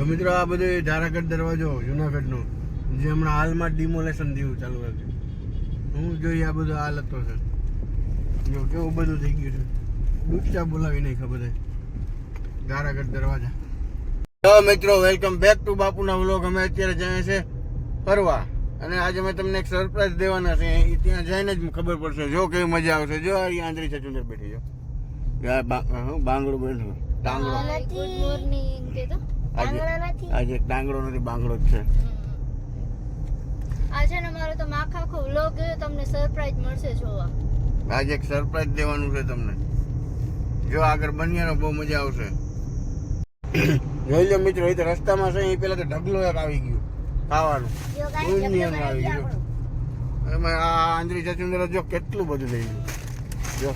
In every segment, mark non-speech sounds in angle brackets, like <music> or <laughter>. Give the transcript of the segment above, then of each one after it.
જો મિત્રો આ બધું ધારાગઢ દરવાજો જુનાગઢનો જે હમણાં હાલમાં ડિમોલેશન થયું ચાલુ હતું હું જોઈએ આ બધું હાલ હતો છે જો કેવું બધું થઈ ગયું છે. દુચા બોલાવી નહીં ખબર ધારાગઢ દરવાજા. તો મિત્રો વેલકમ બેક ટુ બાપુના વ્લોગ અમે અત્યારે જઈએ છે ફરવા. અને આજે અમે તમને એક સરપ્રાઈઝ દેવાના છે. એ ત્યાં જઈને જ ખબર પડશે. જો કેવી મજા આવશે. જો અહીંયા આંધળી ચચુંદર બેઠી જો બાંગડું બેઠું. હું બાંગડો બેઠો ગુડ મોર્નિંગ કે તો. આજે આજે નથી બાંગડો જ છે. આજે ને મારો તો માખા આખો વ્લોગ તમને સરપ્રાઈઝ મળશે જોવા. આજે એક સરપ્રાઈઝ દેવાનું છે તમને. જો આગળ બન્યાનો બહુ મજા આવશે. જોઈ લો મિત્રો એ તો રસ્તામાં છે એ પેલા તો ઢગલો એક આવી ગયું ખાવાનું. દુનિયાનું આવી ગયું. એમાં આ આંધળી ચચુંદર જો કેટલું બધું લઈ ગયું. જો.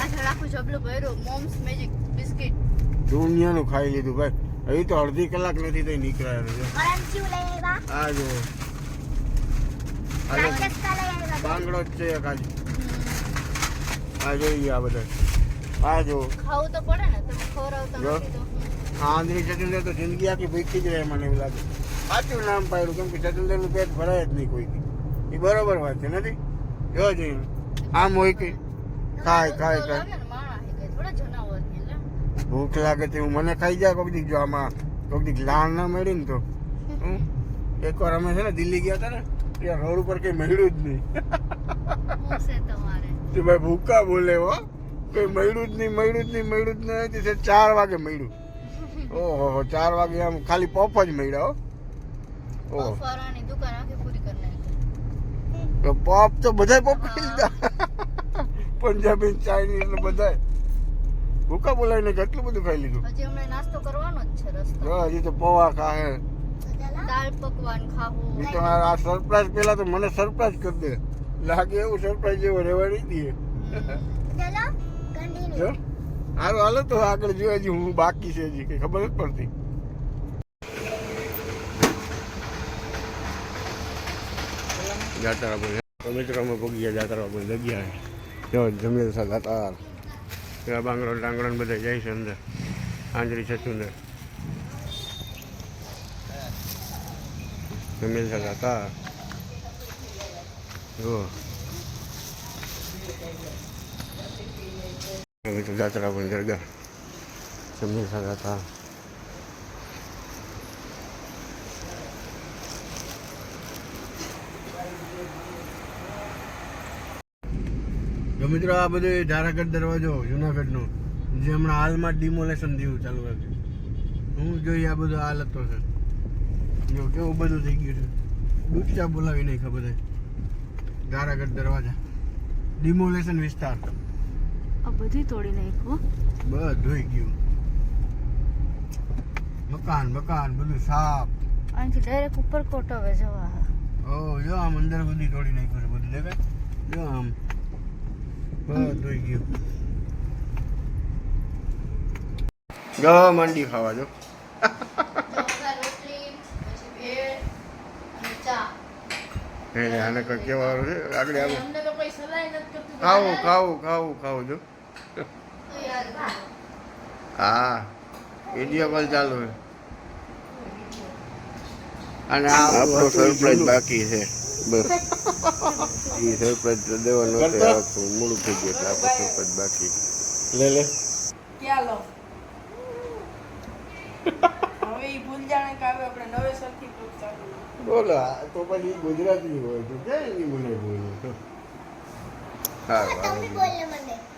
આ રાખું જબલું ભર્યું મોમ્સ મેજિક બિસ્કિટ. દુનિયાનું ખાઈ લીધું ભાઈ. એ તો અડધી કલાક નથી થઈ નીકળ્યા છે. આ જો. બાંગડો જ. છે એક આજે. આ જોઈએ આ બધા. આ જો. ખાવું તો પડે ને તમે તો આંધળી ચચુંદર તો જિંદગી આખી ભૂખી જ રહે મને એવું લાગે. સાચું નામ પાડ્યું કેમ કે ચચુંદરનું પેટ ભરાય જ નહીં કોઈ એ બરોબર વાત છે નથી? જો જઈને. આમ હોય કે ખાય ખાય ખાય લાગે ને માણસ હે કે થોડા જનાવર કે લે. ભૂખ લાગે તે હું મને ખાઈ જાય કોક દીક જો આમાં કોક દીક લાણ ના મળી ને તો. એકવાર અમે છે ને દિલ્હી ગયા હતા ને ત્યાં રોડ ઉપર કઈ મળ્યું જ નહીં. તે ભાઈ ભૂકા બોલે હો. કઈ મળ્યું જ નહીં મળ્યું જ નહીં મળ્યું જ નહીં. તે ચાર વાગે મળ્યું. ઓહો ચાર વાગે આમ ખાલી પોપ જ મળ્યા હો. નાખી. તો પોપ તો બધાય પોપ ખાઈ લીધા. <laughs> પંજાબી ચાઇનીઝ બધા બધાય. ભૂકા બોલાવીને કેટલું બધું ખાઈ લીધું હજી હમણાં નાસ્તો કરવાનો જ છે રસ્તો હજી તો પૌવા ખાહે દાળ પકવાન ખાવું તો આ સરપ્રાઈઝ પેલા તો મને સરપ્રાઈઝ કરી દે લાગે એવું સરપ્રાઈઝ જેવો રહેવા નહીં દે હારું હાલો તો આગળ જો હજી હું બાકી છે હજી કઈ ખબર જ પડતી જાતારા પર તો મિત્રો અમે પગી ગયા જાત્રા પર જગ્યાએ જો જમીન સાથે તાર ત્યાં બાંગડો ડાંગડો બધા જાય છે અંદર. આંજરી છચુંદર જમીન સાથે તાર જો હવે તો જાત્રા પર દરગાહ જમીન સાથે તાર જો મિત્રો આ બધું ધારાગઢ દરવાજો જુનાગઢનો જે હમણાં હાલમાં ડિમોલેશન થયું ચાલુ રાખ્યું હું જોઈએ આ બધું હાલ હતો છે જો કેવું બધું થઈ ગયું છે. દુચા બોલાવી નહીં ખબર ધારાગઢ દરવાજા. ડિમોલેશન વિસ્તાર. આ બધી તોડી નાખ્યું બધું ગયું. મકાન મકાન બધું સાફ. અહીંથી ડાયરેક્ટ ઉપર કોટ હવે જવા. ઓ જો આમ અંદર બધી તોડી નાખ્યું છે બધું દેખાય? જો આમ. બધું ગયું. મંડી ખાવા જો. રોટલી પછી ભેળ અને ચા હે આને કઈ કહેવાનું છે? આગળ આવો. અમને તો કોઈ સલાહ નથી કરતું. ખાવું ખાવું ખાવું ખાવું જો. હા વીડિયો કોલ ચાલુ છે. અને આપણો સરપ્રાઈઝ બાકી છે. એ <laughs> સરપ્રાઈઝ દેવાનો હતો થઈ ગયું એટલે આપણો સરપ્રાઈઝ બાકી. લે લે. ક્યાં લો? હવે ઈ ભૂલ જાણે કે હવે આપણે નવેસરથી બોલો તો પછી ગુજરાતી હોય તો ક્યાં એની મને બોલે? સારું